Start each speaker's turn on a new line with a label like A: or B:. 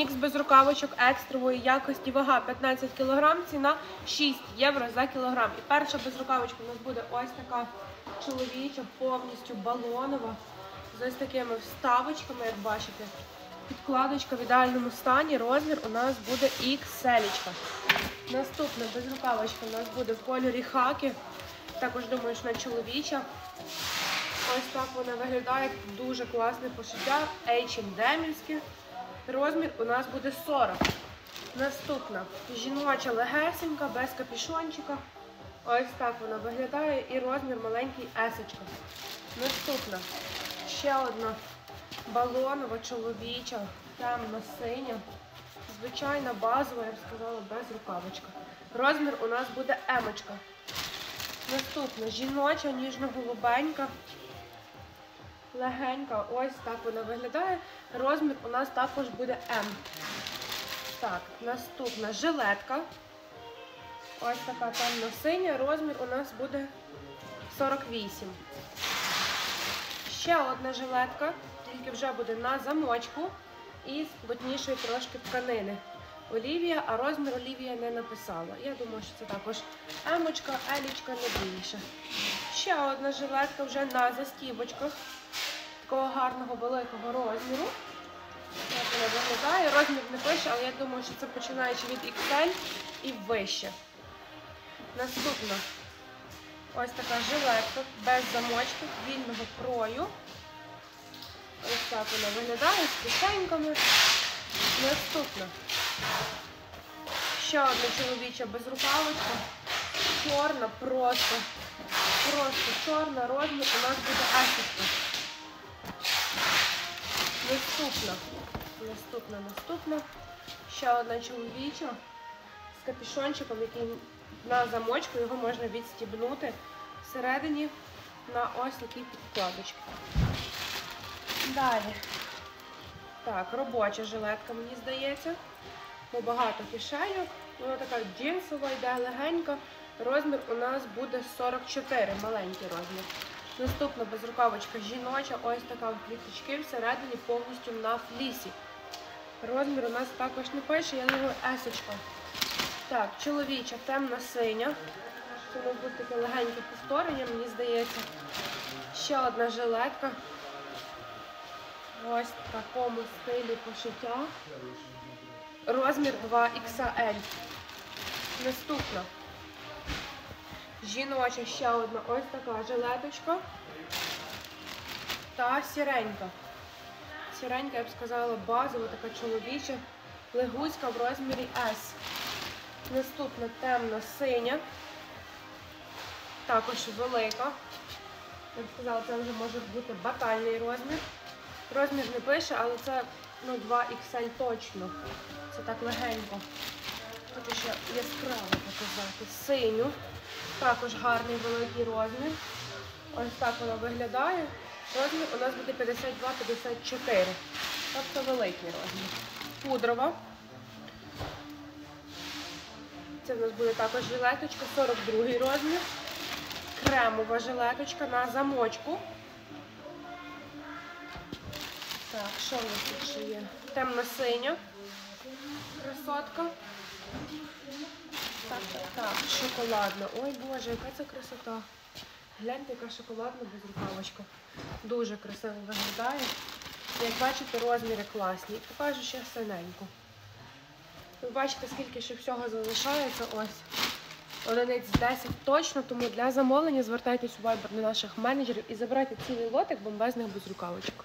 A: Мікс без рукавочок екстрової якості, вага 15 кг, ціна 6 євро за кілограм. І перша без рукавочка у нас буде ось така чоловіча, повністю балонова, з ось такими вставочками, як бачите. Підкладочка в ідеальному стані, розмір у нас буде XL. Наступна безрукавочка у нас буде в кольорі хаки. Також думаю, що на чоловіча. Ось так вона виглядає. Дуже класне пошиття. H&M. Розмір у нас буде 40. Наступна жіноча легесенька, без капішончика. Ось так вона виглядає. І розмір маленький есочка. Наступна ще одна балонова, чоловіча, темно-синя. Звичайна базова, я б сказала, без рукавочка. Розмір у нас буде емочка. Наступна жіноча, ніжно-голубенька. Легенька, ось так вона виглядає. Розмір у нас також буде М. Так, наступна жилетка. Ось така темно-синя. Розмір у нас буде 48. Ще одна жилетка, тільки вже буде на замочку і з плотнішої трошки тканини. Олівія, а розмір Олівія не написала. Я думаю, що це також емочка, елічка не більше. Ще одна жилетка вже на застібочках такого гарного великого розміру. Як вона виглядає. Розмір не пише, але я думаю, що це починаючи від XL і вище. Наступна ось така жилетка без замочки, вільного крою. Ось так вона виглядає з кишеньками. Наступна. Ще одна чоловіча безрукавочка. Чорна, просто. Просто чорна, розмір у нас буде асічка. Наступна. Наступна, наступна. Ще одна чоловіча з капюшончиком, який на замочку його можна відстібнути всередині на ось такі підкладочки. Далі. Так, робоча жилетка, мені здається. Бо багато кишеньок. Вона така джинсова, йде легенька. Розмір у нас буде 44, маленький розмір. Наступна безрукавочка жіноча, ось така в квіточки всередині повністю на флісі. Розмір у нас також не пише, я думаю, есочка. Так, чоловіча, темна синя. Це нас буде таке легеньке повторення, мені здається. Ще одна жилетка. Ось в такому стилі пошиття. Розмір 2XL. Наступна. Жіноча ще одна ось така жилеточка. Та сіренька. Сіренька, я б сказала, базова, така чоловіча, легуська в розмірі S. Наступна темна синя. Також велика. Я б сказала, це вже може бути батальний розмір. Розмір не пише, але це ну, 2XL точно. Це так легенько. Ще яскраво показати. Синю. Також гарний великий розмір. Ось так вона виглядає. Розмір у нас буде 52-54. Тобто великий розмір. Пудрова. Це в нас буде також жилеточка, 42 розмір. Кремова жилеточка на замочку. Так, що в нас тут ще є? Темно-синя. Красотка. Так, так, так, шоколадна. Ой Боже, яка це красота. Гляньте, яка шоколадна безрукавочка. Дуже красиво виглядає. Як бачите, розміри класні. Покажу ще синеньку. Ви бачите, скільки ще всього залишається. Ось. Одиниць 10 точно, тому для замовлення звертайтесь у Viber до наших менеджерів і забирайте цілий лотик бомбезних безрукавочок.